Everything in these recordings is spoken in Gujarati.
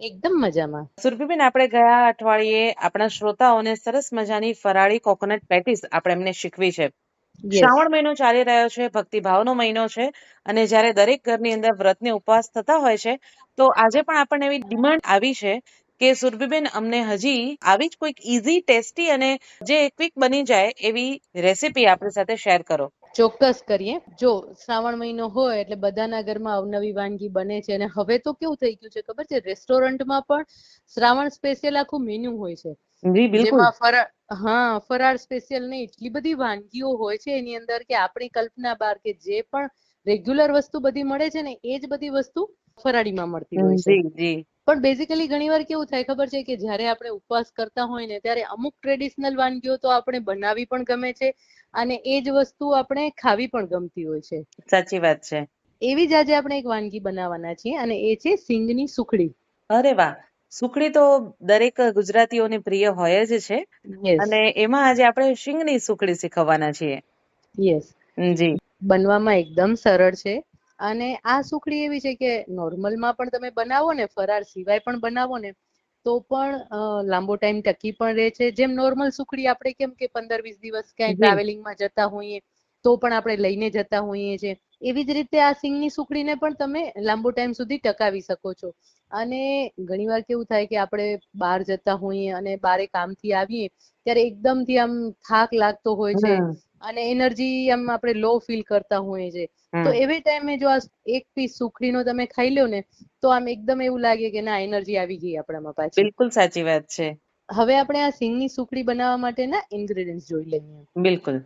એકદમ મજામાં. સુરભીબેન આપણે ગયા અઠવાડિયે આપણા શ્રોતાઓને સરસ મજાની ફરાળી કોકોનટ પેટીસ આપણે એમને શીખવી છે. શ્રાવણ મહિનો ચાલી રહ્યો છે ભક્તિભાવનો મહિનો છે અને જ્યારે દરેક ઘરની અંદર વ્રતને ઉપવાસ થતા હોય છે તો આજે પણ આપણને એવી ડિમાન્ડ આવી છે કે સુરભીબેન અમને હજી આવી જ કોઈક ઇઝી ટેસ્ટી અને જે ક્વિક બની જાય એવી રેસીપી આપણી સાથે શેર કરો. ચોક્કસ કરીએ. જો શ્રાવણ મહિનો હોય એટલે બધાના ઘરમાં અવનવી વાનગી બને છે અને હવે તો કેવું થઈ ગયું છે ખબર છે? રેસ્ટોરન્ટમાં પણ શ્રાવણ સ્પેશિયલ આખું મેન્યુ હોય છે. જેમાં ફરાળ હા ફરાળ સ્પેશિયલ નહીં એટલી બધી વાનગીઓ હોય છે એની અંદર કે આપણી કલ્પના બાર કે જે પણ રેગ્યુલર વસ્તુ બધી મળે છે ને એ જ બધી વસ્તુ ફરાળીમાં મળતી હોય છે. જી પણ બેઝિકલી ઘણીવાર કેવું થાય ખબર છે કે જ્યારે આપણે ઉપવાસ કરતા હોય ને ત્યારે અમુક ટ્રેડિશનલ વાનગીઓ તો આપણે બનાવવી પણ ગમે છે અને એ જ વસ્તુ આપણે ખાવી પણ ગમતી હોય છે. સાચી વાત છે. એવી જ આજે આપણે એક વાનગી બનાવવાના છીએ અને એ છે સિંગની સુખડી. અરે વાહ! સુખડી તો દરેક ગુજરાતીઓને પ્રિય હોય જ છે. અને એમાં આજે આપણે સિંગની સુખડી શીખવવાના છીએ. યસ જી. બનવામાં એકદમ સરળ છે. અને આ સુખડી એવી છે કે નોર્મલમાં પણ તમે બનાવો ને ફરાર સિવાય પણ બનાવો ને તો પણ લાંબો ટાઈમ ટકી પણ રહે છે. જેમ નોર્મલ સુખડી આપણે કેમ કે પંદર વીસ દિવસ ક્યાંય. ટ્રાવેલિંગમાં જતા હોઈએ તો પણ આપણે લઈને જતા હોઈએ છીએ. એવી જ રીતે આ સિંગની સુખડીને પણ તમે લાંબો ટાઈમ સુધી ટકાવી શકો છો. અને ઘણીવાર કેવું થાય કે આપણે બહાર જતા હોઈએ અને બારે કામથી આવીએ ત્યારે એકદમથી આમ થાક લાગતો હોય છે. અને એનર્જી આમ આપણે લો ફીલ કરતા હોઈએ છે તો એવી ટાઈમે જો આ એક પીસ સુખડીનો તમે ખાઈ લો ને તો આમ એકદમ એવું લાગે કે ના એનર્જી આવી ગઈ આપણામાં પાછી. બિલકુલ સાચી વાત છે. હવે આપણે આ સિંગની સુખડી બનાવવા માટેના ઇન્ગ્રેડિયન્ટ જોઈ લઈએ. બિલકુલ.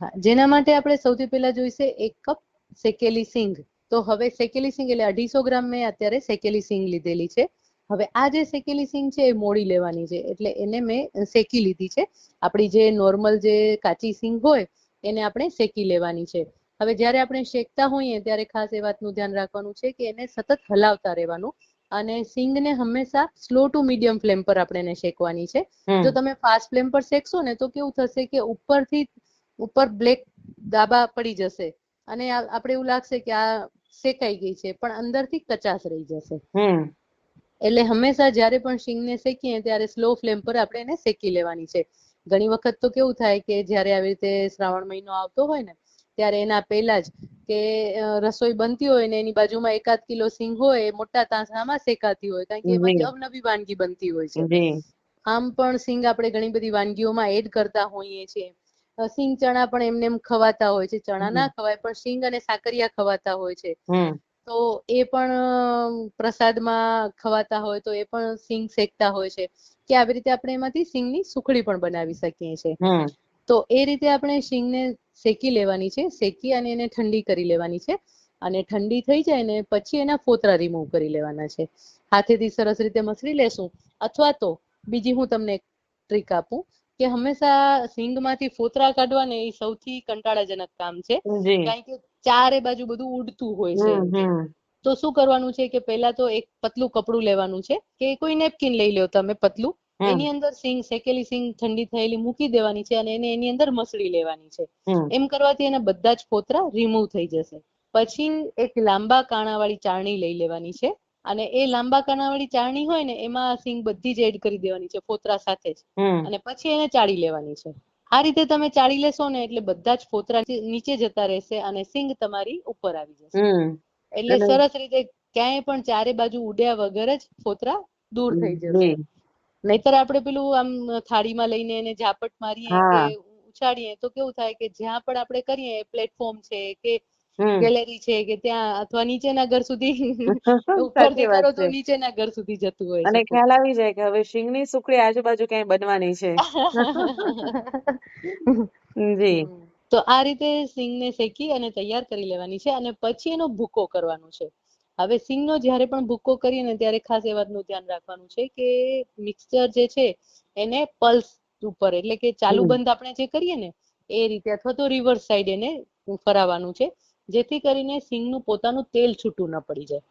હા જેના માટે આપણે સૌથી પહેલા જોઈશે એક કપ શેકેલી સિંગ. તો હવે શેકેલી સિંગ એટલે અઢીસો ગ્રામ મેં અત્યારે શેકેલી સિંગ લીધેલી છે. હવે આ જે શેકેલી સિંગ છે એ મોડી લેવાની છે એટલે એને મેં શેકી લીધી છે. આપણી જે નોર્મલ જે કાચી સિંગ હોય એને આપણે શેકી લેવાની છે. હવે જ્યારે આપણે શેકતા હોઈએ ત્યારે ખાસ એ વાતનું ધ્યાન રાખવાનું છે કે એને સતત હલાવતા રહેવાનું અને સિંગને હંમેશા સ્લો ટુ મીડિયમ ફ્લેમ પર આપણે એને શેકવાની છે. જો તમે ફાસ્ટ ફ્લેમ પર શેકશો ને તો કેવું થશે કે ઉપરથી ઉપર બ્લેક દાબા પડી જશે અને આપણે એવું લાગશે કે આ શેકાઈ ગઈ છે પણ અંદરથી કચાશ રહી જશે. એટલે હંમેશા જ્યારે પણ શીંગને શેકીએ ત્યારે સ્લો ફ્લેમ પર આપણે એને શેકી લેવાની છે. ઘણી વખત તો કેવું થાય કે જ્યારે આવી રીતે શ્રાવણ મહિનો આવતો હોય ને ત્યારે એના પહેલા જ કે રસોઈ બનતી હોય ને એની બાજુમાં એકાદ કિલો સિંગ હોય એ મોટા તાંસામાં શેકાતી હોય કારણ કે એમાં અવનવી વાનગી બનતી હોય છે. આમ પણ સિંગ આપણે ઘણી બધી વાનગીઓમાં એડ કરતા હોઈએ છીએ. સિંગ ચણા પણ એમને એમ ખવાતા હોય છે. ચણા ના ખવાય પણ સિંગ અને સાકરિયા ખવાતા હોય છે. તો એ પણ પ્રસાદમાં ખવાતા હોય તો એ પણ સિંગ શેકતા હોય છે. કે આવી રીતે આપણે એમાંથી સિંગની સુખડી પણ બનાવી શકીએ છીએ. તો એ રીતે આપણે સિંગને શેકી લેવાની છે શેકી અને એને ઠંડી કરી લેવાની છે. અને ઠંડી થઈ જાય ને પછી એના ફોતરા રિમૂવ કરી લેવાના છે. હાથેથી સરસ રીતે મસળી લેશું. અથવા તો બીજી હું તમને ટ્રીક આપું કે હંમેશા સિંગમાંથી ફોતરા કાઢવા ને એ સૌથી કંટાળાજનક કામ છે. કારણ કે ચારે બાજુ બધું ઉડતું હોય છે. તો શું કરવાનું છે કે પહેલા તો એક પતલું કપડું લેવાનું છે કે કોઈ નેપકિન લઈ લો તમે પતલું. એની અંદર સિંગ શેકેલી સિંગ ઠંડી થયેલી મૂકી દેવાની છે અને એને એની અંદર મસળી લેવાની છે. એમ કરવાથી એના બધા જ ફોતરા રિમૂવ થઈ જશે. પછી એક લાંબા કાણાવાળી ચાળણી લઈ લેવાની છે અને એ લાંબા કાણાવાળી ચાળણી હોય ને એમાં સિંગ બધી જ એડ કરી દેવાની છે ફોતરા સાથે જ. અને પછી એને ચાળી લેવાની છે. આ રીતે તમે ચાળી લેશો ને એટલે બધા જ ફોતરા નીચે જતા રહેશે અને સિંગ તમારી ઉપર આવી જશે. એટલે સરસ રીતે ક્યાંય પણ ચારે બાજુ ઉડ્યા વગર જ ફોતરા દૂર થઈ જશે. નહીતર આપણે પેલું આમ થાળીમાં લઈને એને ઝાપટ મારીએ કે. ઉછાળીએ તો કેવું થાય કે જ્યાં પણ આપણે કરીએ પ્લેટફોર્મ છે કે ગેલેરી છે કે ત્યાં અથવા નીચેના ઘર સુધી સાચી ઉપરથી કરો તો નીચેના ઘર સુધી જતું હોય અને ખ્યાલ આવી જાય કે હવે શીંગની સુખડી આજુબાજુ ક્યાંય બનવાની છે. જી. તો આ રીતે સિંગને શેકી અને તૈયાર કરી લેવાની છે અને પછી એનો ભૂકો કરવાનો છે. હવે સિંગનો જ્યારે પણ ભૂકો કરીએ ને ત્યારે ખાસ એ વાતનું ધ્યાન રાખવાનું છે કે મિક્સચર જે છે એને પલ્સ ઉપર એટલે કે ચાલુ બંધ આપણે જે કરીએ ને એ રીતે અથવા તો રિવર્સ સાઈડ એને ફરાવવાનું છે. જેથી કરીને સિંગનું પોતાનું તેલ છૂટું ન પડી જાય.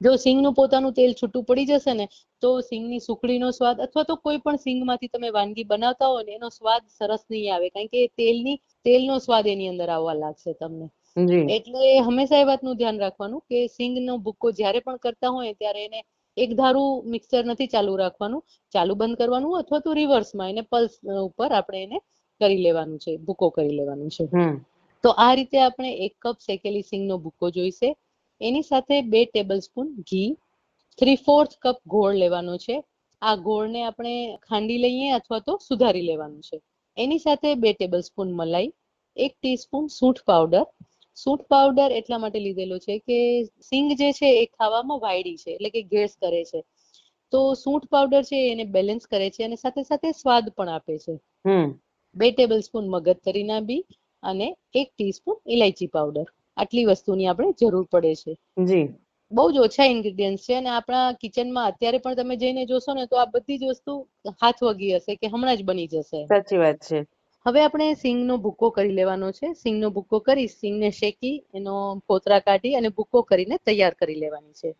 જો સિંગનું પોતાનું તેલ છૂટું પડી જશે ને તો સિંગની સુખડીનો સ્વાદ અથવા તો કોઈ પણ સિંગમાંથી તમે વાનગી બનાવતા હોય ને એનો સ્વાદ સરસ નહીં આવે. કારણ કે તેલની તેલનો સ્વાદ એની અંદર આવવા લાગશે તમને. એટલે હંમેશા એ વાતનું ધ્યાન રાખવાનું કે સિંગનો ભૂક્કો જ્યારે પણ કરતા હોય ત્યારે એને એક ધારું મિક્સર નથી ચાલુ રાખવાનું. ચાલુ બંધ કરવાનું અથવા તો રિવર્સમાં એને પલ્સ ઉપર આપણે એને કરી લેવાનું છે ભૂકો કરી લેવાનું છે. હમ. તો આ રીતે આપણે એક કપ શેકેલી સિંગનો ભૂકો જોઈશે. એની સાથે બે ટેબલ સ્પૂન ઘી થ્રી ફોર્થ કપ ગોળ લેવાનો છે. આ ગોળને આપણે ખાંડી લઈએ અથવા તો સુધારી લેવાનું છે. એની સાથે બે ટેબલ સ્પૂન મલાઈ એક ટીસ્પૂન સૂંઠ પાવડર. સૂંઠ પાવડર એટલા માટે લીધેલો છે કે સિંગ જે છે એ ખાવામાં વાયડી છે એટલે કે ગેસ કરે છે. તો સૂંઠ પાવડર છે એને બેલેન્સ કરે છે અને સાથે સાથે સ્વાદ પણ આપે છે. હમ. બે ટેબલ સ્પૂન મગજતરીના બી અને એક ટીસ્પૂન ઇલાયચી પાવડર આટલી વસ્તુની આપણે જરૂર પડે છે. જી. બહુ જ ઓછા ઇન્ગ્રેડિયન્ટ્સ છે અને આપણા કિચનમાં અત્યારે પણ તમે જઈને જોશો ને તો આ બધી જ વસ્તુ હાથ વગી હશે કે હમણાં જ બની જશે. સાચી વાત છે. હવે આપણે સિંગનો ભૂક્કો કરી લેવાનો છે. સિંગનો ભૂક્કો કરી સિંગને શેકી એનો ફોતરા કાઢી અને ભૂક્કો કરીને તૈયાર કરી લેવાની છે.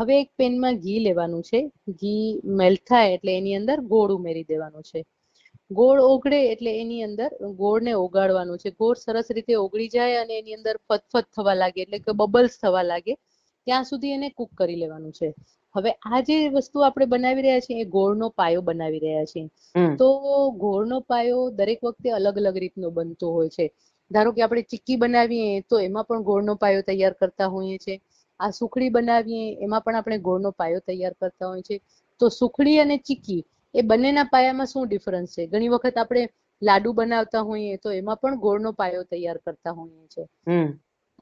હવે એક પેનમાં ઘી લેવાનું છે. ઘી મેલ્ટ થાય એટલે એની અંદર ગોળ ઉમેરી દેવાનો છે. ગોળ ઓગળે એટલે એની અંદર ગોળને ઓગાળવાનું છે. ગોળ સરસ રીતે ઓગળી જાય અને એની અંદર ફતફત થવા લાગે એટલે કે બબલ્સ થવા લાગે. ત્યાં સુધી એને કૂક કરી લેવાનું છે. હવે આ જે વસ્તુ આપણે બનાવી રહ્યા છીએ એ ગોળનો પાયો બનાવી રહ્યા છીએ. તો ગોળનો પાયો દરેક વખતે અલગ અલગ રીતનો બનતો હોય છે. ધારો કે આપણે ચીક્કી બનાવીએ તો એમાં પણ ગોળનો પાયો તૈયાર કરતા હોઈએ છીએ આ સુખડી બનાવીએ એમાં પણ આપણે ગોળનો પાયો તૈયાર કરતા હોઈએ છીએ તો સુખડી અને ચીક્કી એ બંનેના પાયામાં શું ડિફરન્સ છે? ઘણી વખત આપણે લાડુ બનાવતા હોઈએ તો એમાં પણ ગોળનો પાયો તૈયાર કરતા હોઈએ છીએ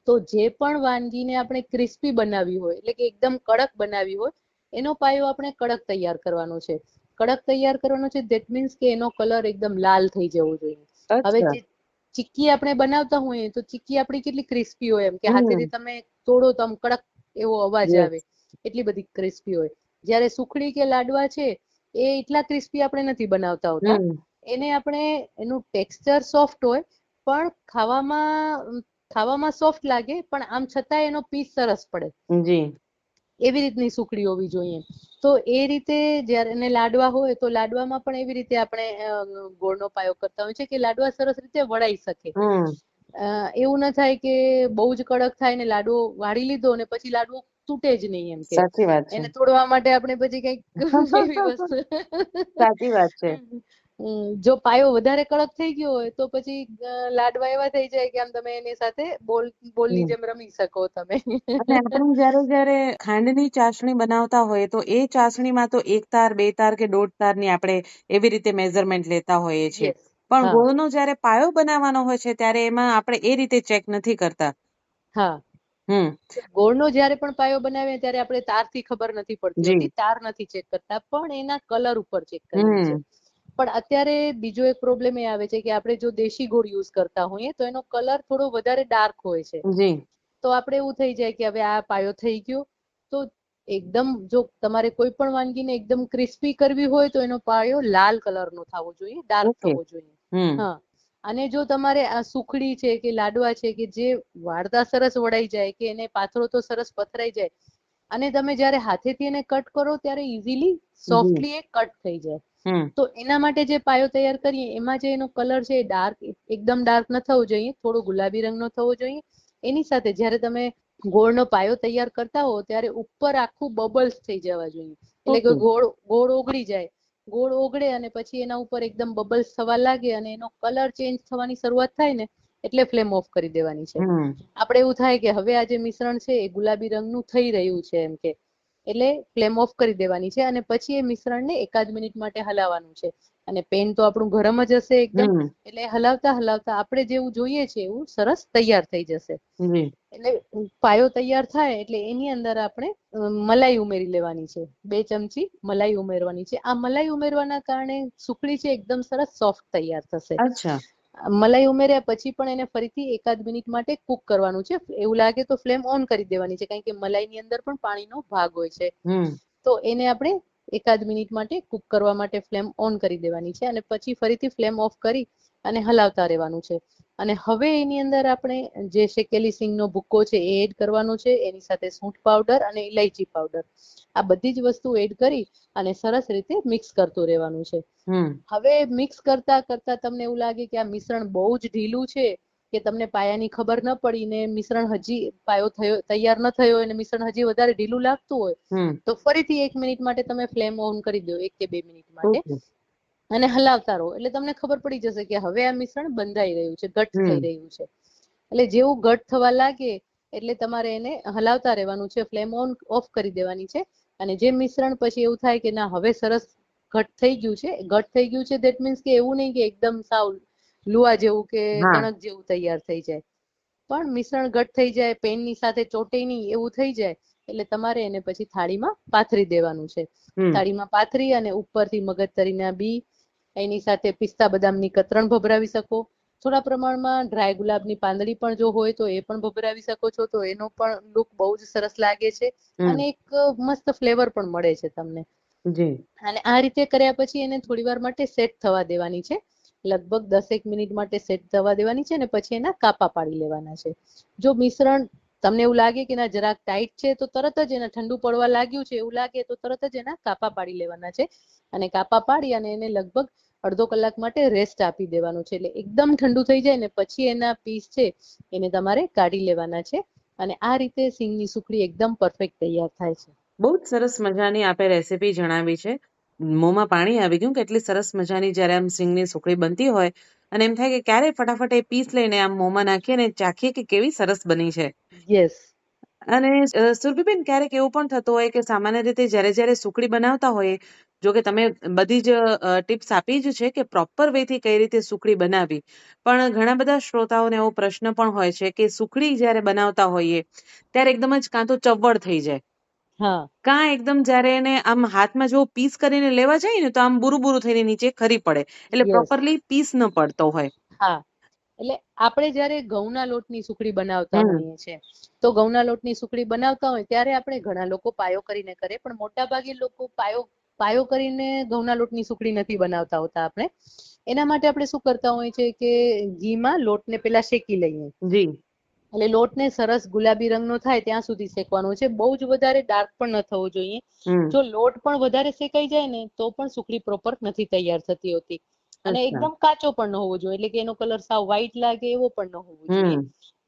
તો જે પણ વાનગીને આપણે ક્રિસ્પી બનાવવી હોય એટલે કે એકદમ કડક બનાવી હોય એનો પાયો આપણે કડક તૈયાર કરવાનો છે. કડક તૈયાર કરવાનો છે ધેટ મીન્સ કે એનો કલર એકદમ લાલ થઈ જવો જોઈએ. હવે ચીક્કી આપણે બનાવતા હોઈએ તો ચીક્કી આપણી કેટલી ક્રિસ્પી હોય એમ કે. હાથેથી તમે તોડો તો આમ કડક એવો અવાજ આવે. એટલી બધી ક્રિસ્પી હોય. જ્યારે સુખડી કે લાડવા છે એ એટલા ક્રિસ્પી આપણે નથી બનાવતા હોતા. એને આપણે એનું ટેક્સચર સોફ્ટ હોય પણ ખાવામાં ખાવામાં સોફ્ટ લાગે પણ આમ છતાં એનો પીસ સરસ પડે. જી. એવી રીતની સુખડી હોવી જોઈએ. તો એ રીતે જ્યારે એને લાડવા હોય તો લાડવામાં પણ એવી રીતે આપણે ગોળનો પાયો કરતા હોય છે કે લાડવા સરસ રીતે વળાઈ શકે. એવું ન થાય કે બહુ જ કડક થાય ને લાડવો વાળી લીધો ને પછી લાડવો તૂટે જ નહીં એમ કે. સાચી વાત છે. એને તોડવા માટે આપણે પછી કંઈક એવી વસ્તુ. સાચી વાત છે. જો પાયો વધારે કડક થઈ ગયો હોય તો પછી લાડવા એવા થઈ જાય કે આમ તમે એની સાથે બોલ બોલની. જેમ રમી શકો તમે. અને આપણે જ્યારે જ્યારે ખાંડની ચાસણી બનાવતા હોય તો એ ચાસણીમાં તો એક તાર બે તાર કે દોઢ તારની આપણે એવી રીતે મેઝરમેન્ટ લેતા હોઈએ છીએ. પણ ગોળનો જ્યારે પાયો બનાવવાનો હોય છે ત્યારે એમાં આપણે એ રીતે ચેક નથી કરતા. હા. હમ. ગોળનો જ્યારે પણ પાયો બનાવીએ ત્યારે આપણે તારથી ખબર નથી પડતી તાર નથી ચેક કરતા પણ એના કલર ઉપર ચેક કરીએ પણ અત્યારે બીજો એક પ્રોબ્લેમ એ આવે છે કે આપણે જો દેશી ગોળ યુઝ કરતા હોઈએ તો એનો કલર થોડો વધારે ડાર્ક હોય છે. તો આપણે એવું થઈ જાય કે હવે આ પાયો થઈ ગયો તો એકદમ જો તમારે કોઈ પણ વાનગીને એકદમ ક્રિસ્પી કરવી હોય તો એનો પાયો લાલ કલરનો થવો જોઈએ ડાર્ક થવો જોઈએ. હા. અને જો તમારે આ સુખડી છે કે લાડવા છે કે જે વાળતા સરસ વળાઈ જાય કે એને પાથરો તો સરસ પથરાઈ જાય અને તમે જ્યારે હાથેથી એને કટ કરો ત્યારે ઇઝીલી સોફ્ટલી એ કટ થઈ જાય. તો એના માટે જે પાયો તૈયાર કરીએ એમાં જે એનો કલર છે એ ડાર્ક એકદમ ડાર્ક ન થવો જોઈએ થોડો ગુલાબી રંગનો થવો જોઈએ. એની સાથે જ્યારે તમે ગોળનો પાયો તૈયાર કરતા હો ત્યારે ઉપર આખું બબલ્સ થઈ જવા જોઈએ. એટલે કે ગોળ ગોળ ઓગળી જાય. ગોળ ઓગળે અને પછી એના ઉપર એકદમ બબલ્સ થવા લાગે અને એનો કલર ચેન્જ થવાની શરૂઆત થાય ને એટલે ફ્લેમ ઓફ કરી દેવાની છે. આપણે એવું થાય કે હવે આ જે મિશ્રણ છે એ ગુલાબી રંગનું થઈ રહ્યું છે એમ કે. એટલે ફ્લેમ ઓફ કરી દેવાની છે અને પછી એ મિશ્રણને એકાદ મિનિટ માટે હલાવવાનું છે. અને પેન તો આપણું ગરમ જ હશે એકદમ એટલે હલાવતા હલાવતા આપણે જેવું જોઈએ છે એવું સરસ તૈયાર થઈ જશે. એટલે પાયો તૈયાર થાય એટલે એની અંદર આપણે મલાઈ ઉમેરી લેવાની છે. બે ચમચી મલાઈ ઉમેરવાની છે. આ મલાઈ ઉમેરવાના કારણે સુખડી છે એકદમ સરસ સોફ્ટ તૈયાર થશે. અચ્છા. મલાઈ ઉમેર્યા પછી પણ એને ફરીથી એકાદ મિનિટ માટે કુક કરવાનું છે. એવું લાગે તો ફ્લેમ ઓન કરી દેવાની છે કારણ કે મલાઈની અંદર પણ પાણીનો ભાગ હોય છે. તો એને આપણે એકાદ મિનિટ માટે કુક કરવા માટે ફ્લેમ ઓન કરી દેવાની છે અને પછી ફરીથી ફ્લેમ ઓફ કરી અને હલાવતા રહેવાનું છે. અને હવે એની અંદર આપણે જે શેકેલી સિંગનો ભૂક્કો છે એ એડ કરવાનો છે. એની સાથે સૂંઠ પાવડર અને ઇલાયચી પાવડર. આ બધી જ વસ્તુ એડ કરી અને સરસ રીતે મિક્સ કરતું રહેવાનું છે. હવે મિક્સ કરતા કરતા તમને એવું લાગે કે આ મિશ્રણ બહુ જ ઢીલું છે. કે તમને પાયાની ખબર ન પડી ને મિશ્રણ હજી પાયો થયો તૈયાર ન થયો અને મિશ્રણ હજી વધારે ઢીલું લાગતું હોય તો ફરીથી એક મિનિટ માટે તમે ફ્લેમ ઓન કરી દો એક કે બે મિનિટ માટે. અને હલાવતા રહો. એટલે તમને ખબર પડી જશે કે હવે આ મિશ્રણ બંધાઈ રહ્યું છે ઘટ થઈ રહ્યું છે. એટલે જેવું ઘટ થવા લાગે એટલે તમારે એને હલાવતા રહેવાનું છે ફ્લેમ ઓન ઓફ કરી દેવાની છે. અને જે મિશ્રણ પછી એવું થાય કે ના હવે સરસ ઘટ થઈ ગયું છે ઘટ થઈ ગયું છે ધેટ મીન્સ કે એવું નહીં કે એકદમ સાવ લુવા જેવું કે કણક જેવું તૈયાર થઈ જાય. પણ મિશ્રણ ઘટ થઈ જાય પેનની સાથે ચોટે નહીં એવું થઈ જાય એટલે તમારે એને પછી થાળીમાં પાથરી દેવાનું છે. થાળીમાં પાથરી અને ઉપરથી મગજતરીના બી એની સાથે પિસ્તા બદામની કતરણ ભભરાવી શકો. થોડા પ્રમાણમાં ડ્રાય ગુલાબની પાંદડી પણ જો હોય તો એ પણ ભભરાવી શકો છો તો એનો પણ લુક બહુ જ સરસ લાગે છે અને એક મસ્ત ફ્લેવર પણ મળે છે તમને. જી. અને આ રીતે કર્યા પછી એને થોડી વાર માટે સેટ થવા દેવાની છે. લગભગ દસેક મિનિટ માટે સેટ થવા દેવાની છે અને પછી એના કાપા પાડી લેવાના છે. જો મિશ્રણ તમને એવું લાગે કે ના જરાક ટાઈટ છે તો તરત જ એના ઠંડુ પડવા લાગ્યું છે એવું લાગે તો તરત જ એના કાપા પાડી લેવાના છે. અને કાપા પાડી અને એને લગભગ અડધો કલાક માટે રેસ્ટ આપી દેવાનું છે. એટલે એકદમ ઠંડુ થઈ જાય ને પછી એના પીસ છે એને તમારે કાઢી લેવાના છે. અને આ રીતે સિંગની સુખડી એકદમ પરફેક્ટ તૈયાર થાય છે. બહુ જ સરસ મજાની આપે રેસીપી જણાવી છે. મોંમાં પાણી આવી ગયું કે એટલી સરસ મજાની જ્યારે આમ સિંગની સુખડી બનતી હોય અને એમ થાય કે ક્યારે ફટાફટ એ પીસ લઈને આમ મોંમાં નાખીએ અને ચાખીએ કે કેવી સરસ બની છે. યસ અને સુરભીબેન ક્યારેક એવું પણ થતું હોય કે સામાન્ય રીતે જ્યારે જ્યારે સુખડી બનાવતા હોઈએ જો કે તમે બધી જ ટિપ્સ આપી જ છે કે પ્રોપર વેથી કઈ રીતે સુખડી બનાવી પણ ઘણા બધા શ્રોતાઓને એવો પ્રશ્ન પણ હોય છે કે સુખડી જ્યારે બનાવતા હોઈએ ત્યારે એકદમ જ કાં તો ચવડ થઈ જાય. હા. કાં એકદમ જ્યારે એને આમ હાથમાં જો પીસ કરીને લેવા જાય ને તો આમ બુરુ બુરુ થઈને નીચે ખરી પડે. એટલે Yes. પ્રોપરલી પીસ ન પડતો હોય. હા. એટલે આપણે જ્યારે ઘઉંના લોટની સુખડી બનાવતા હમ. હોઈએ છીએ તો ઘઉંના લોટની સુખડી બનાવતા હોય ત્યારે આપણે ઘણા લોકો પાયો કરીને કરે પણ મોટા ભાગે લોકો પાયો પાયો કરીને ઘઉંના લોટની સુખડી નથી બનાવતા હોતા આપણે. એના માટે આપણે શું કરતા હોઈએ છીએ કે ઘીમાં લોટને પેલા શેકી લઈએ. જી. એટલે લોટને સરસ ગુલાબી રંગનો થાય ત્યાં સુધી શેકવાનો છે. બહુ જ વધારે ડાર્ક પણ ન થવો જોઈએ. જો લોટ પણ વધારે શેકાઈ જાય ને તો પણ સુખડી પ્રોપર નથી તૈયાર થતી હોતી. અને એકદમ કાચો પણ ન હોવો જોઈએ એટલે કે એનો કલર સાવ વ્હાઈટ લાગે એવો પણ ન હોવો જોઈએ.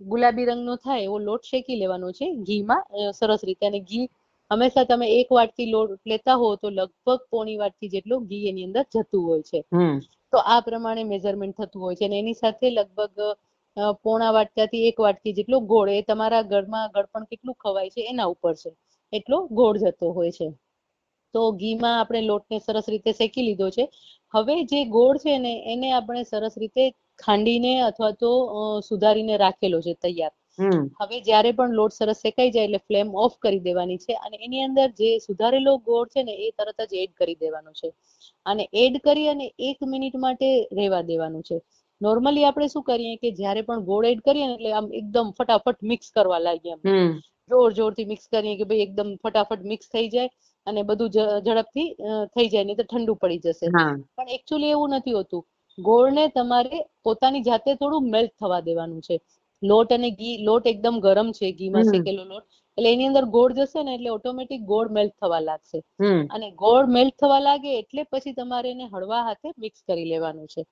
ગુલાબી રંગનો થાય એવો લોટ શેકી લેવાનો છે ઘીમાં સરસ રીતે. અને ઘી હંમેશા તમે એક વાટકી લોટ લેતા હો તો લગભગ પોણી વાટકી જેટલું ઘી એની અંદર જતું હોય છે. તો આ પ્રમાણે મેઝરમેન્ટ થતું હોય છે અને એની સાથે લગભગ પોણા વાટકાથી એક વાટકી જેટલો ગોળ એ તમારા ઘરમાં ગળપણ કેટલું ખવાય છે એના ઉપર છે. એટલો ગોળ જતો હોય છે. તો ઘીમાં આપણે લોટને સરસ રીતે શેકી લીધો છે. હવે જે ગોળ છે ને એને આપણે સરસ રીતે ખાંડીને અથવા તો સુધારીને રાખેલો છે તૈયાર. હવે જ્યારે પણ લોટ સરસ શેકાઈ જાય એટલે ફ્લેમ ઓફ કરી દેવાની છે અને એની અંદર જે સુધારેલો ગોળ છે ને એ તરત જ એડ કરી દેવાનો છે. અને એડ કરી અને એક મિનિટ માટે રહેવા દેવાનું છે. નોર્મલી આપણે શું કરીએ કે જ્યારે પણ ગોળ એડ કરીએ ને એટલે આમ એકદમ ફટાફટ મિક્સ કરવા લાગીએ આમ જોર જોરથી મિક્સ કરીએ કે ભાઈ એકદમ ફટાફટ મિક્સ થઈ જાય અને બધું ઝડપથી થઈ જાય નહીં તો ઠંડુ પડી જશે. પણ એકચ્યુઅલી એવું નથી હોતું. ગોળને તમારે પોતાની જાતે થોડું મેલ્ટ થવા દેવાનું છે. લોટ અને ઘી લોટ એકદમ ગરમ છે ઘીમાં શેકેલો લોટ. એટલે એની અંદર ગોળ જશે ને એટલે ઓટોમેટિક ગોળ મેલ્ટ થવા લાગશે. અને ગોળ મેલ્ટ થવા લાગે એટલે પછી તમારે એને હળવા હાથે મિક્સ કરી લેવાનું છે.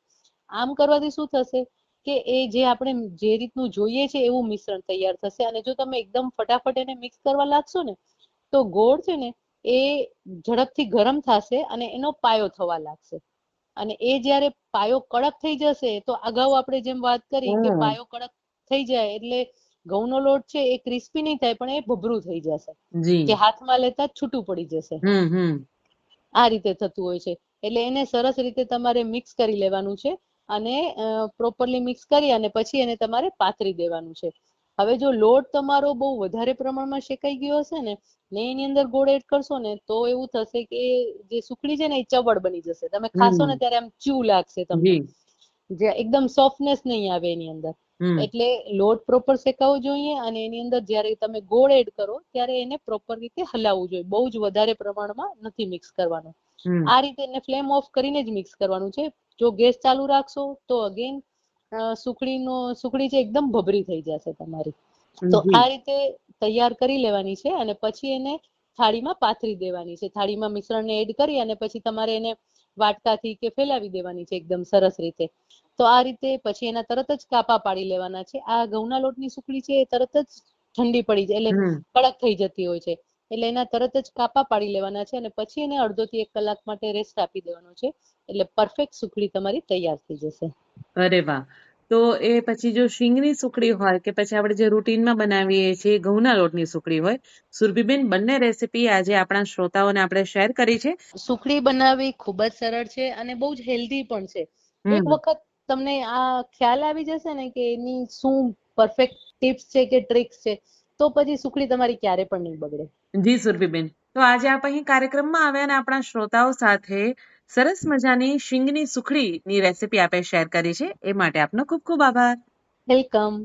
આમ કરવાથી શું થશે કે એ જે આપણે જે રીતનું જોઈએ છે એવું મિશ્રણ તૈયાર થશે અને જો તમે એકદમ ફટાફટ એને મિક્સ કરવા લાગશો ને તો ગોળ છે ને એ ઝડપથી ગરમ થશે અને એનો પાયો થવા લાગશે. અને એ જ્યારે પાયો કડક થઈ જશે તો અગાઉ આપણે જેમ વાત કરી કે પાયો કડક થઈ જાય એટલે ઘઉંનો લોટ છે એ ક્રિસ્પી નહીં થાય પણ એ ભભરું થઈ જશે. કે હાથમાં લેતા છૂટું પડી જશે. આ રીતે થતું હોય છે. એટલે એને સરસ રીતે તમારે મિક્સ કરી લેવાનું છે. અને પ્રોપરલી મિક્સ કરી અને પછી એને તમારે પાથરી દેવાનું છે. હવે જો લોટ તમારો બહુ વધારે પ્રમાણમાં શેકાઈ ગયો હશે ને ને એની અંદર ગોળ એડ કરશો ને તો એવું થશે કે જે સુખડી છે ને એ ચવડ બની જશે. તમે ખાશો ને ત્યારે આમ ચ્યુ લાગશે તમને. જે. એકદમ સોફ્ટનેસ નહીં આવે એની અંદર. એટલે લોટ પ્રોપર શેકાવો જોઈએ અને એની અંદર જ્યારે તમે ગોળ એડ કરો ત્યારે એને પ્રોપર રીતે હલાવવું જોઈએ. બહુ જ વધારે પ્રમાણમાં નથી મિક્સ કરવાનું. આ રીતે એને ફ્લેમ ઓફ કરીને જ મિક્સ કરવાનું છે. જો ગેસ ચાલુ રાખશો તો અગેન સુખડીનો સુખડી છે એકદમ ભભરી થઈ જશે તમારી. તો આ રીતે તૈયાર કરી લેવાની છે અને પછી એને થાળીમાં પાથરી દેવાની છે. થાળીમાં મિશ્રણને એડ કરી અને પછી તમારે એને વાટકાથી કે ફેલાવી દેવાની છે એકદમ સરસ રીતે. તો આ રીતે પછી એના તરત જ કાપા પાડી લેવાના છે. આ ઘઉંના લોટની સુખડી છે એ તરત જ ઠંડી પડી જાય એટલે કડક થઈ જતી હોય છે. એટલે એના તરત જ કાપા પાડી લેવાના છે અને પછી એને અડધો થી એક કલાક માટે રેસ્ટ આપી દેવાનો છે. એટલે પરફેક્ટ સુખડી તમારી તૈયાર થઈ જશે. અરે વાહ. તો એ પછી જો શીંગની સુખડી હોય કે પછી આપણે જે રૂટીનમાં બનાવીએ છીએ ઘઉંના લોટની સુખડી હોય સુરભીબેન બંને રેસીપી આજે આપણા શ્રોતાઓને આપણે શેર કરી છે. સુખડી બનાવવી ખૂબ જ સરળ છે અને બહુ જ હેલ્ધી પણ છે. એક વખત તમને આ ખ્યાલ આવી જશે ને કે એની શું પરફેક્ટ ટિપ્સ છે કે ટ્રિક્સ છે તો પછી સુખડી તમારી ક્યારે પણ નહીં બગડે. જી સુરભીબેન. તો આજે આપ અહીં કાર્યક્રમમાં આવ્યા અને આપણા શ્રોતાઓ સાથે સરસ મજાની શીંગની સુખડીની રેસીપી આપે શેર કરી છે. એ માટે આપનો ખૂબ ખૂબ આભાર. વેલકમ.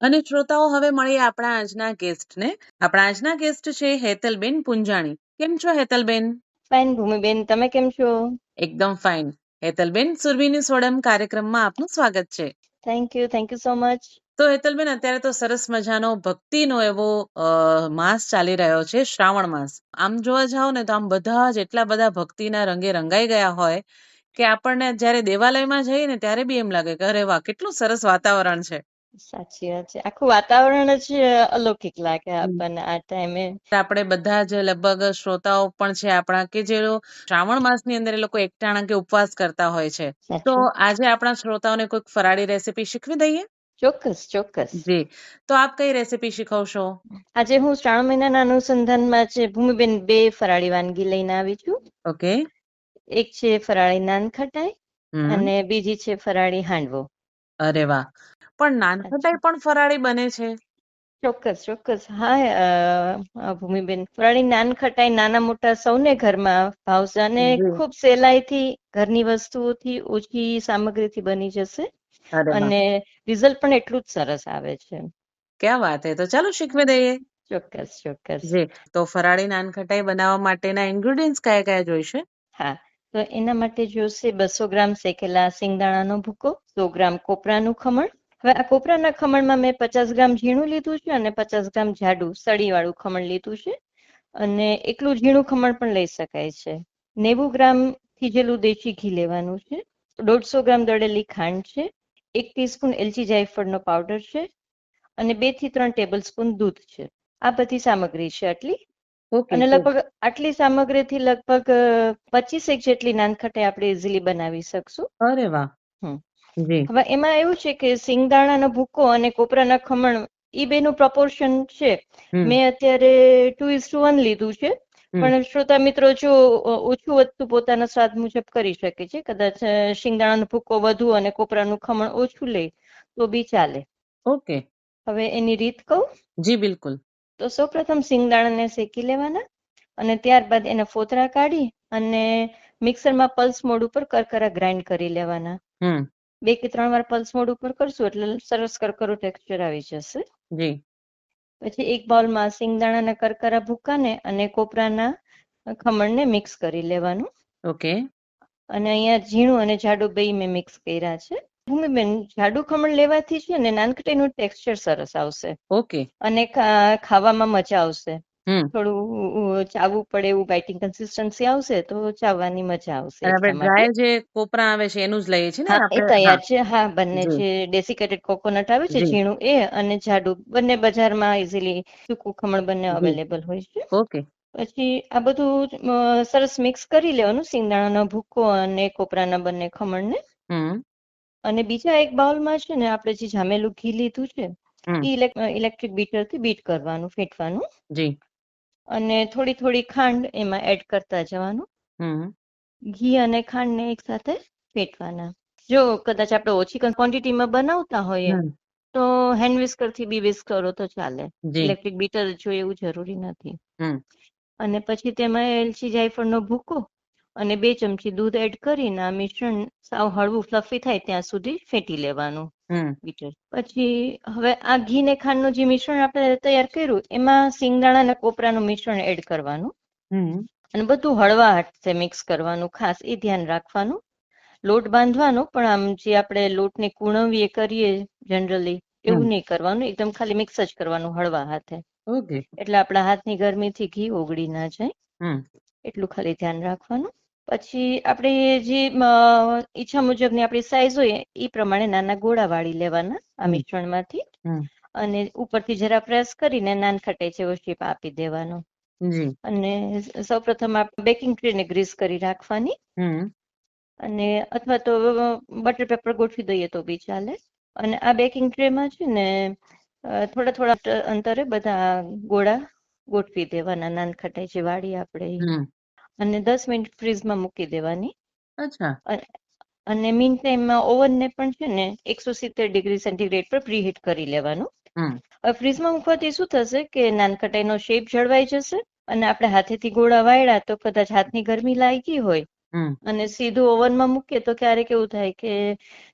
અને શ્રોતાઓ હવે મળીએ આપણા આજના ગેસ્ટને. આપણા આજના ગેસ્ટ છે હેતલબેન પુંજાણી. કેમ છો હેતલબેન? ફાઇન ભૂમિબેન. તમે કેમ છો? એકદમ ફાઇન હેતલબેન સુરભીની સોડમ કાર્યક્રમમાં આપનું સ્વાગત છે. Thank you thank you so much તો હેતલબેન અત્યારે તો સરસ મજાનો ભક્તિનો એવો માસ ચાલી રહ્યો છે શ્રાવણ માસ. આમ જોવા જાવ ને તો આમ બધા જ એટલા બધા ભક્તિના રંગે રંગાઈ ગયા હોય કે આપણને જ્યારે દેવાલયમાં જઈએ ને ત્યારે બી એમ લાગે કે અરે વાહ કેટલું સરસ વાતાવરણ છે. સાચી વાત છે. આખું વાતાવરણ જ અલૌકિક લાગે આપણને આ ટાઈમે. આપણે બધા જ લગભગ શ્રોતાઓ પણ છે આપણા કે જે શ્રાવણ શ્રાવણ માસની અંદર એ લોકો એકટાણા કે ઉપવાસ કરતા હોય છે. તો આજે આપણા શ્રોતાઓને કોઈક ફરાળી રેસીપી શીખવી દઈએ? ચોક્કસ ચોક્કસ. જી. તો આપ કઈ રેસીપી શીખવશો? આજે હું શ્રાવણ મહિનાના અનુસંધાનમાં છે ભૂમિબેન બે ફરાળી વાનગી લઈને આવી છું. ઓકે. એક છે ફરાળી નાન ખટાઈ અને બીજી છે ફરાળી હાંડવો. અરે વાહ. પણ નાનખટાઈ પણ ફરાળી બને છે. ચોક્કસ ચોક્કસ. હા ભૂમિબેન ફરાળી નાન ખટાઈ નાના મોટા સૌને ઘરમાં ભાવશે અને. ખૂબ સહેલાઈથી ઘરની વસ્તુઓથી ઓછી સામગ્રીથી બની જશે. અરે વાહ. અને રિઝલ્ટ પણ એટલું જ સરસ આવે છે. ક્યાં વાત હે? તો ચાલો શીખવી દઈએ. ચોક્કસ ચોક્કસ. જી તો ફરાળી નાનખટાઈ બનાવવા માટેના ઇન્ગ્રેડિયન્ટ્સ કયા કયા જોઈશે? હા તો એના માટે જોશે બસો ગ્રામ શેકેલા સિંગદાણાનો ભૂકો સો ગ્રામ કોપરાનું ખમણ. હવે આ કોપરાના ખમણમાં મેં પચાસ ગ્રામ ઝીણું લીધું છે અને પચાસ ગ્રામ જાડું સળીવાળું ખમણ લીધું છે. અને એકલું ઝીણું ખમણ પણ લઈ શકાય છે. નેવું ગ્રામ થીજેલું દેશી ઘી લેવાનું છે. દોઢસો ગ્રામ દળેલી ખાંડ છે. એક ટીસ્પૂન એલચી જાયફળનો પાવડર છે અને બેથી ત્રણ ટેબલ સ્પૂન દૂધ છે. આ બધી સામગ્રી છે આટલી. અને લગભગ આટલી સામગ્રીથી લગભગ પચીસ એક જેટલી નાનખટાઈ આપણે ઇઝીલી બનાવી શકશું. અરે વાહ. હવે એમાં એવું છે કે સિંગદાણાનો ભૂકો અને કોપરાના ખમણ ઈ બેનું પ્રપોર્શન છે. મેં અત્યારે ટુ ઇઝ ટુ વન લીધું છે. પણ શ્રોતા મિત્રો જો ઓછું વધતું પોતાના સ્વાદ મુજબ કરી શકે છે કદાચ શિંગદાણાનો ભૂકો વધુ અને કોપરાનું ખમણ ઓછું લે તો બી ચાલે. ઓકે. હવે એની રીત કહું? જી બિલકુલ. તો સૌપ્રથમ શિંગદાણાને શેકી લેવાના અને ત્યારબાદ એના ફોતરા કાઢી અને મિક્સરમાં પલ્સ મોડ ઉપર કરકરા ગ્રાઇન્ડ કરી લેવાના. બે કે ત્રણ વાર પલ્સ મોડ ઉપર કરશું એટલે સરસ કરકરું ટેક્સચર આવી જશે. જી. પછી એક બાઉલમાં સિંગદાણાના કરકરા ભૂકાને અને કોપરાના ખમણને મિક્સ કરી લેવાનું. ઓકે અને અહીંયા ઝીણું અને જાડું બે મેં મિક્સ કર્યા છે. ભૂમિબેન જાડું ખમણ લેવાથી છે ને નાનકટીનું ટેક્સચર સરસ આવશે. ઓકે અને ખાવામાં મજા આવશે. થોડું ચાવવું પડે એવું બાઇટિંગ કન્સિસ્ટન્સી આવશે તો ચાવવાની મજા આવશે અને આપણે ડ્રાય જે કોપરા આવે છે એનું જ લઈએ છીએ ને આપણે? તૈયાર છે. હા બંને જી. ડેસિકેટેડ કોકોનટ આવે છે ઝીણું એ અને જાડું. બંને બજારમાં ઇઝીલી સૂકું ખમણ બંને અવેલેબલ હોય છે. ઓકે. પછી આ બધું સરસ મિક્સ કરી લેવાનું સિંગદાણાનો ભૂકો અને કોપરાના બંને ખમણને. અને બીજા એક બાઉલમાં છે ને આપણે જે જામેલું ઘી લીધું છે. એ ઇલેક્ટ્રિક બીટરથી બીટ કરવાનું ફેટવાનું. જી. અને થોડી થોડી ખાંડ એમાં એડ કરતા જવાનું. ઘી અને ખાંડને એક સાથે ફેટવાના. જો કદાચ આપણે ઓછી ક્વોન્ટિટીમાં બનાવતા હોઈએ તો હેન્ડ વિસ્કરથી બી વિસ્ક કરો તો ચાલે. ઇલેક્ટ્રિક બીટર જોઈએ એવું જરૂરી નથી. હમ. અને પછી તેમાં એલચી જાયફળનો ભૂકો અને બે ચમચી દૂધ એડ કરીને આ મિશ્રણ સાવ હળવું ફ્લફી થાય ત્યાં સુધી ફેટી લેવાનું. બીટર પછી હવે આ ઘી ને ખાંડનું જે મિશ્રણ આપણે તૈયાર કર્યું એમાં સિંગદાણા અને કોપરાનું મિશ્રણ એડ કરવાનું. અને બધું હળવા હાથે મિક્સ કરવાનું ખાસ એ ધ્યાન રાખવાનું. લોટ બાંધવાનો પણ આમ જે આપણે લોટને કુણવીએ કરીએ જનરલી એવું. નહીં કરવાનું એકદમ ખાલી મિક્સ જ કરવાનું હળવા હાથે. એટલે આપણા હાથની ગરમીથી ઘી ઓગળી ના જાય. એટલું ખાલી ધ્યાન રાખવાનું. પછી આપણે જે ઈચ્છા મુજબની આપણી સાઈઝ હોય એ પ્રમાણે નાના ગોળા વાળી લેવાના આ. મિશ્રણમાંથી. અને ઉપરથી જરા પ્રેસ કરીને નાનખટાઈ જેવો શેપ આપી દેવાનો. અને સૌપ્રથમ આપણે બેકિંગ ટ્રેને ગ્રીસ કરી રાખવાની. અને અથવા તો બટર પેપર ગોઠવી દઈએ તો બી ચાલે. અને આ બેકિંગ ટ્રેમાં છે ને થોડા થોડા અંતરે બધા ગોળા ગોઠવી દેવાના નાનખટાઈ જે વાળી આપણે અને દસ મિનિટ ફ્રીઝમાં મૂકી દેવાની. અચ્છા. અને મીન ટાઈમમાં ઓવનને પણ છે ને એકસો સિત્તેર ડિગ્રી સેન્ટીગ્રેડ પર પ્રીહીટ કરી લેવાનું. હવે ફ્રીઝમાં મૂકવાથી શું થશે કે નાનકટાઈનો શેપ જળવાઈ જશે અને આપણે હાથેથી ગોળા વાળ્યા તો કદાચ હાથની ગરમી લાગી હોય. હમ. અને સીધું ઓવનમાં મૂકીએ તો ક્યારેક એવું થાય કે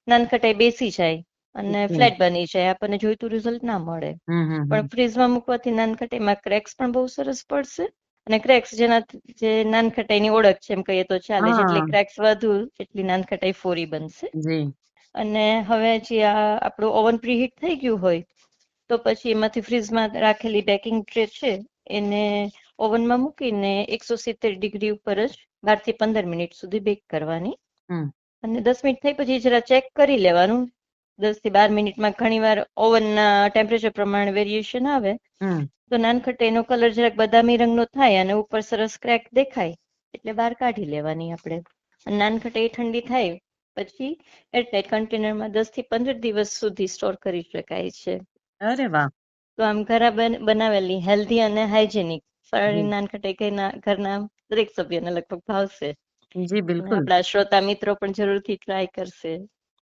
નાનખટાઈ બેસી જાય અને ફ્લેટ બની જાય આપણને જોઈતું રિઝલ્ટ ના મળે. પણ ફ્રીઝમાં મૂકવાથી નાનખટાઈમાં ક્રેક્સ પણ બહુ સરસ પડશે. અને ક્રેક્સ જેના જે નાનખટાઈની ઓળખ છે એમ કહીએ તો ચાલે જેટલી ક્રેક્સ વધુ એટલી નાનખટાઈ ફોરી બનશે. અને હવે જે આ આપણું ઓવન પ્રીહીટ થઈ ગયું હોય તો પછી એમાંથી ફ્રીજમાં રાખેલી બેકિંગ ટ્રે છે એને ઓવનમાં મૂકીને એકસો સિત્તેર ડિગ્રી ઉપર જ બારથી પંદર મિનિટ સુધી બેક કરવાની. અને દસ મિનિટ થઈ પછી જરા ચેક કરી લેવાનું દસથી બાર મિનિટમાં ઘણીવાર ઓવનના ટેમ્પરેચર પ્રમાણે વેરિએશન આવે. તો એનો કલર જરાક બદામી રંગનો થાય અને ઉપર સરસ ક્રેક દેખાય એટલે બહાર કાઢી લેવાની આપણે. અને નાનખટાઈ ઠંડી થાય પછી એરટાઈટ કન્ટેનરમાં દસથી પંદર દિવસ સુધી સ્ટોર કરી શકાય છે. અરે વાહ. તો આમ ઘરે બનાવેલી હેલ્ધી અને હાઇજેનિક ફરાળી ઘરના ઘરના દરેક સભ્યને લગભગ ભાવશે. જી બિલકુલ. આપણા શ્રોતા મિત્રો પણ જરૂરથી ટ્રાય કરશે.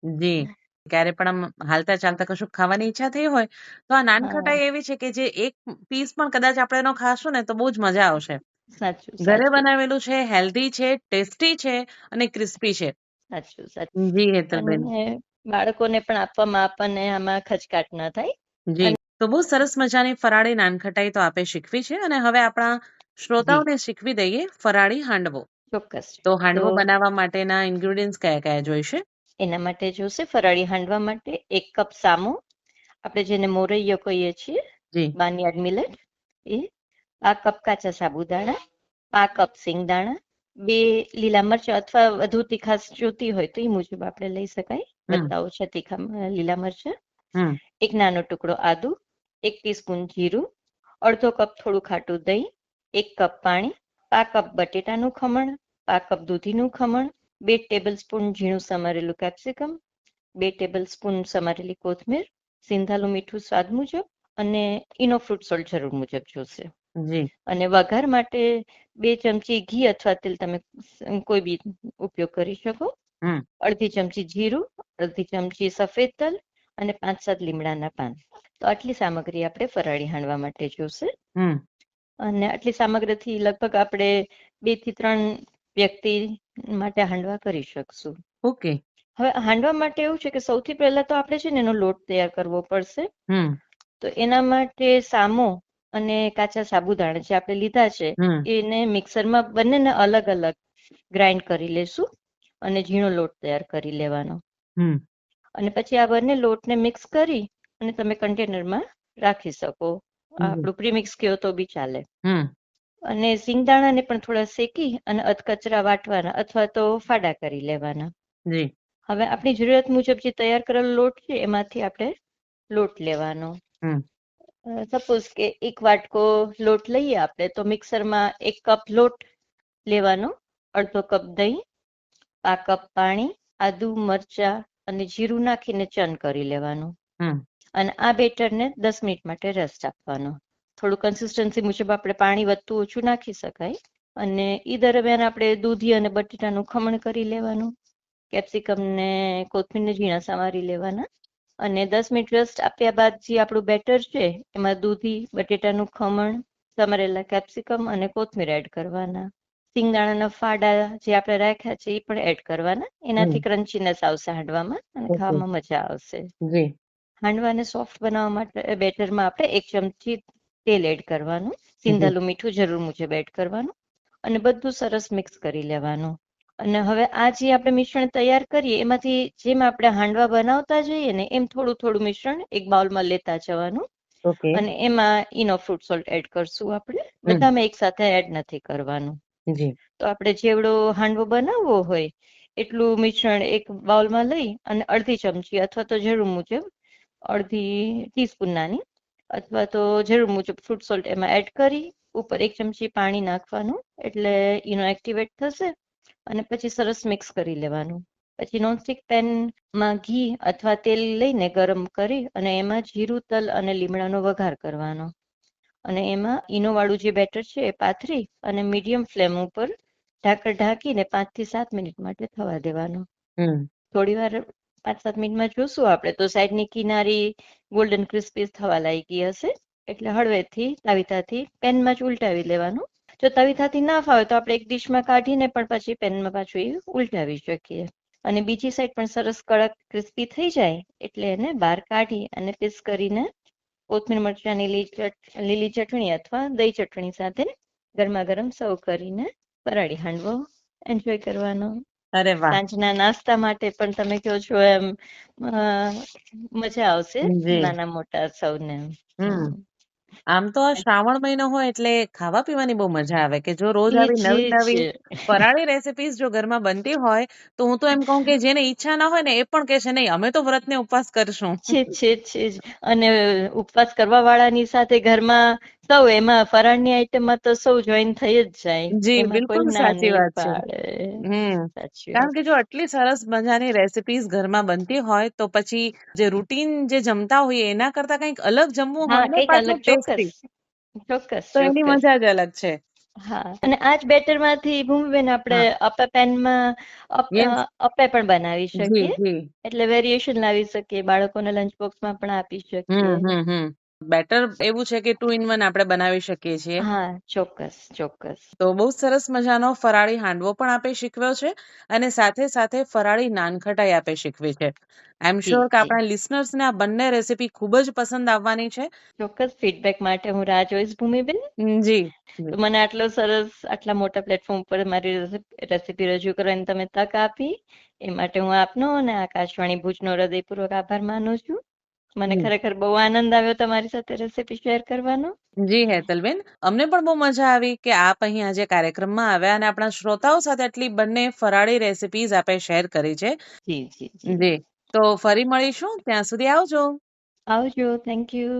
જી. ક્યારે પણ આમ હાલતા ચાલતા કશું ખાવાની ઈચ્છા થઈ હોય તો આ નાનખટાઈ એવી છે કે જે એક પીસ પણ કદાચ આપણે એનો ખાશું ને તો બહુ જ મજા આવશે. સાચું ઘરે સાચું. બનાવેલું છે હેલ્ધી છે ટેસ્ટી છે અને ક્રિસ્પી છે. સાચું સાચું. જી હેતલબેન અને બાળકોને પણ આપવામાં આપણને આમાં ખચકાટ ન થાય. જી તો બહુ સરસ મજાની ફરાળી નાનખટાઈ તો આપે શીખવી છે અને હવે આપણા શ્રોતાઓને શીખવી દઈએ ફરાળી હાંડવો. ચોક્કસ. તો હાંડવો બનાવવા માટેના ઇન્ગ્રેડિયન્ટ્સ કયા કયા જોઈશે? એના માટે જોશે. ફરાળી હાંડવા માટે એક કપ સામો. આપણે જેને મોરૈયો કહીએ છીએ જી. બાનિયાડ મિલેટ એ આ કપ કાચા સાબુદાણા આ કપ સિંગદાણા બે લીલા મરચાં અથવા વધુ તીખાશ જોતી હોય તો એ મુજબ આપણે લઈ શકાય. હમ. છે ઓછા તીખા લીલા મરચાં. એક નાનો ટુકડો આદુ એક ટીસ્પૂન જીરું અડધો કપ થોડું ખાટું દહીં એક કપ પાણી પા કપ બટેટાનું ખમણ પા કપ દૂધીનું ખમણ બે ટેબલ સ્પૂન ઝીણું સમારેલું કેપ્સિકમ બે ટેબલ સ્પૂન સમારેલી કોથમીર સિંધાલું મીઠું સ્વાદ મુજબ અને ઇનો ફ્રૂટ સોલ્ટ જરૂર મુજબ જોશે. જી. અને વઘાર માટે બે ચમચી ઘી અથવા તેલ તમે કોઈ બી ઉપયોગ કરી શકો. અડધી ચમચી જીરું અડધી ચમચી સફેદ તલ અને પાંચ સાત લીમડાના પાન. તો આટલી સામગ્રી આપણે ફરાળી હાંડવા માટે જોશે. અને આટલી સામગ્રીથી લગભગ આપણે બેથી ત્રણ વ્યક્તિ માટે હાંડવા કરી શકશું. ઓકે. હવે હાંડવા માટે એવું છે કે સૌથી પહેલા તો આપણે છે ને એનો લોટ તૈયાર કરવો પડશે. હમ. તો એના માટે સામો અને કાચા સાબુદાણા જે આપણે લીધા છે એને મિક્સરમાં બંનેને અલગ અલગ ગ્રાઇન્ડ કરી લેશું અને ઝીણો લોટ તૈયાર કરી લેવાનો. હમ. અને પછી આ બંને લોટને મિક્સ કરી અને તમે કન્ટેનરમાં રાખી શકો. આપણું પ્રીમિક્સ કહો તો બી ચાલે. અને સિંગદાણાને પણ થોડા શેકી અને અધકચરા વાટવાના અથવા તો ફાડા કરી લેવાના. જી. હવે આપણી જરૂરિયાત મુજબ જે તૈયાર કરેલો લોટ છે એમાંથી આપણે લોટ લેવાનો. સપોઝ કે એક વાટકો લોટ લઈએ આપણે તો મિક્સરમાં એક કપ લોટ લેવાનો અડધો કપ દહીં પા કપ પાણી આદુ મરચા અને જીરું નાખીને ચન કરી લેવાનું. અને આ બેટરને દસ મિનિટ માટે રેસ્ટ આપવાનો. થોડું કન્સિસ્ટન્સી મુજબ આપણે પાણી વધતું ઓછું નાખી શકાય. અને એ દરમિયાન આપણે દૂધી અને બટેટાનું ખમણ કરી લેવાનું. કેપ્સિકમ ને કોથમીરને ઝીણા સમારી લેવાના. અને દસ મિનિટ રેસ્ટ આપ્યા બાદ જે આપણું બેટર છે એમાં દૂધી બટેટાનું ખમણ સમારેલા કેપ્સિકમ અને કોથમીર એડ કરવાના. સિંગદાણાના ફાડા જે આપણે રાખ્યા છે એ પણ એડ કરવાના. એનાથી ક્રન્ચીનેસ આવશે હાંડવામાં અને ખાવામાં મજા આવશે. જી. હાંડવાને સોફ્ટ બનાવવા માટે બેટરમાં આપણે એક ચમચી તેલ એડ કરવાનું સિંધાલું મીઠું જરૂર મુજબ એડ કરવાનું અને બધું સરસ મિક્સ કરી લેવાનું. અને હવે આ જે આપણે મિશ્રણ તૈયાર કરીએ એમાંથી જેમ આપણે હાંડવા બનાવતા જઈએ ને એમ થોડું થોડું મિશ્રણ એક બાઉલમાં લેતા જવાનું. અને એમાં ઇનો ફ્રૂટ સોલ્ટ એડ કરશું આપણે. બધામાં એક સાથે એડ નથી કરવાનું. તો આપણે જેવડો હાંડવો બનાવવો હોય એટલું મિશ્રણ એક બાઉલમાં લઈ અને અડધી ચમચી અથવા તો જરૂર મુજબ અડધી ટીસ્પૂન નાની અથવા તો જરૂર મુજબ ફ્રૂટ સોલ્ટ એમાં એડ કરી ઉપર એક ચમચી પાણી નાખવાનું એટલે ઈનો એક્ટિવેટ થશે અને પછી સરસ મિક્સ કરી લેવાનું. પછી નોનસ્ટિક પેનમાં ઘી અથવા તેલ લઈને ગરમ કરી અને એમાં જીરું તલ અને લીમડાનો વઘાર કરવાનો. અને એમાં ઈનો વાળું જે બેટર છે એ પાથરી અને મીડિયમ ફ્લેમ ઉપર ઢાંકણ ઢાંકીને પાંચથી સાત મિનિટ માટે થવા દેવાનું. થોડી વાર પાંચ સાત મિનિટમાં જોશું આપણે. તો સાઈડની કિનારી ગોલ્ડન ક્રિસ્પી થવા લાગી હશે. એટલે હળવેથી તાવીથાથી પેનમાં જ ઉલટાવી લેવાનું. જો તાવીથાથી ના ફાવે તો આપણે એક ડીશમાં કાઢીને પણ પછી પેનમાં પાછું એ ઉલટાવી શકીએ. અને બીજી સાઈડ પણ સરસ કડક ક્રિસ્પી થઈ જાય એટલે એને બહાર કાઢી અને પીસ કરીને કોથમીર મરચાંની લીલી ચટણી અથવા દહીં ચટણી સાથે ગરમા ગરમ સર્વ કરીને પરાળી હાંડવો. એન્જોય કરવાનો. અરે વાહ. સાંજના નાસ્તા માટે પણ તમે કહો છો એમ મજા આવશે નાના મોટા સૌને હમ. આમ તો આ શ્રાવણ મહિનો હોય એટલે ખાવા પીવાની બહુ મજા આવે કે જો રોજ આવી નવી નવી ફરાળી રેસિપીઝ જો ઘરમાં બનતી હોય તો હું તો એમ કહું કે જેને ઈચ્છા ના હોય ને એ પણ કહે છે નહીં અમે તો વ્રતને ઉપવાસ કરશું. છે છે છે અને ઉપવાસ કરવા વાળાની સાથે ઘરમાં સૌ એમાં ફરાળની આઈટમમાં તો સૌ જોઈન થઈ જ જાય. જી, બિલકુલ સાચી વાત છે. હમ. કારણ કે જો આટલી સરસ મજાની રેસિપીઝ ઘરમાં બનતી હોય તો પછી જે રૂટીન જે જમતા હોઈએ એના કરતા કંઈક અલગ જમવું હોય કંઈક અલગ ચોક્કસ. ચોક્કસ તો એની મજા જ અલગ છે. હા અને આ જ બેટરમાંથી ભૂમિબેન આપણે અપે પેનમાં. અપે પણ બનાવી શકીએ. એટલે વેરિએશન લાવી શકીએ બાળકોને લંચ બોક્સમાં પણ આપી શકીએ. બેટર એવું છે કે ટુ ઇન વન આપણે બનાવી શકીએ છીએ. હા ચોક્કસ ચોક્કસ. તો બહુ સરસ મજાનો ફરાળી હાંડવો પણ આપે શીખવ્યો છે અને સાથે સાથે ફરાળી નાનખટાઈ આપે શીખવી છે. આઈ એમ શ્યોર કે. આપણા લિસનર્સને આ બંને રેસીપી ખૂબ જ પસંદ આવવાની છે. ચોક્કસ ફીડબેક માટે હું રાહ જોઈશ ભૂમિબેન. જી તો મને આટલો સરસ આટલા મોટા પ્લેટફોર્મ પર મારી રેસીપી રજૂ કરવાની તમે તક આપી. એ માટે હું આપનો અને આકાશવાણી ભુજનો હૃદયપૂર્વક આભાર માનું છું. મને ખરેખર બહુ આનંદ આવ્યો તમારી સાથે રેસીપી શેર કરવાનો. જી હેતલબેન. અમને પણ બહુ મજા આવી કે આપ અહીં આજે કાર્યક્રમમાં આવ્યા અને આપણા શ્રોતાઓ સાથે આટલી બંને ફરાળી રેસીપીઝ આપે શેર કરી છે. જી જી જી. તો ફરી મળીશું. ત્યાં સુધી આવજો. આવજો. થેન્ક યુ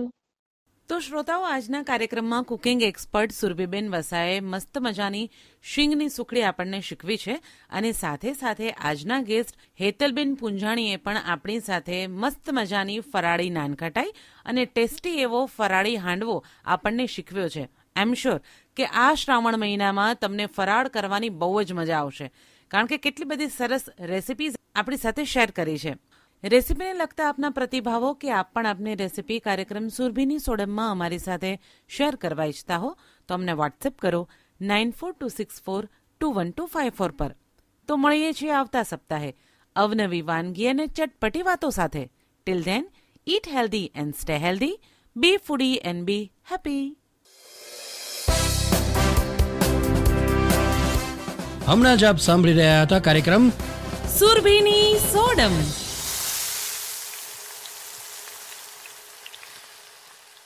તો શ્રોતાઓ, આજના કાર્યક્રમમાં કુકિંગ એક્સપર્ટ સુરભીબેન વસાએ મસ્ત મજાની શીંગની સુખડી આપણને શીખવી છે અને સાથે સાથે આજના ગેસ્ટ હેતલબેન પુંજાણીએ પણ આપણી સાથે મસ્ત મજાની ફરાળી નાનખટાઈ અને ટેસ્ટી એવો ફરાળી હાંડવો આપણને શીખવ્યો છે. આઈ એમ શ્યોર કે આ શ્રાવણ મહિનામાં તમને ફરાળ કરવાની બહુ જ મજા આવશે. કારણ કે કેટલી બધી સરસ રેસિપીઝ આપણી સાથે શેર કરી છે. રેસીપીને લગતા આપના પ્રતિભાવો કે આપ પણ આપની રેસીપી કાર્યક્રમ સુરભીની સોડમમાં અમારી સાથે શેર કરવા ઈચ્છતા હો તો અમને વોટ્સએપ કરો nine four two six four two one two five four પર. તો મળીએ છીએ આવતા સપ્તાહે અવનવી વાનગી અને ચટપટી વાતો સાથે. Till then eat healthy and stay healthy be foodie and be happy હમણાં જ આપ સાંભળી રહ્યા હતા કાર્યક્રમ સુરભીની સોડમ.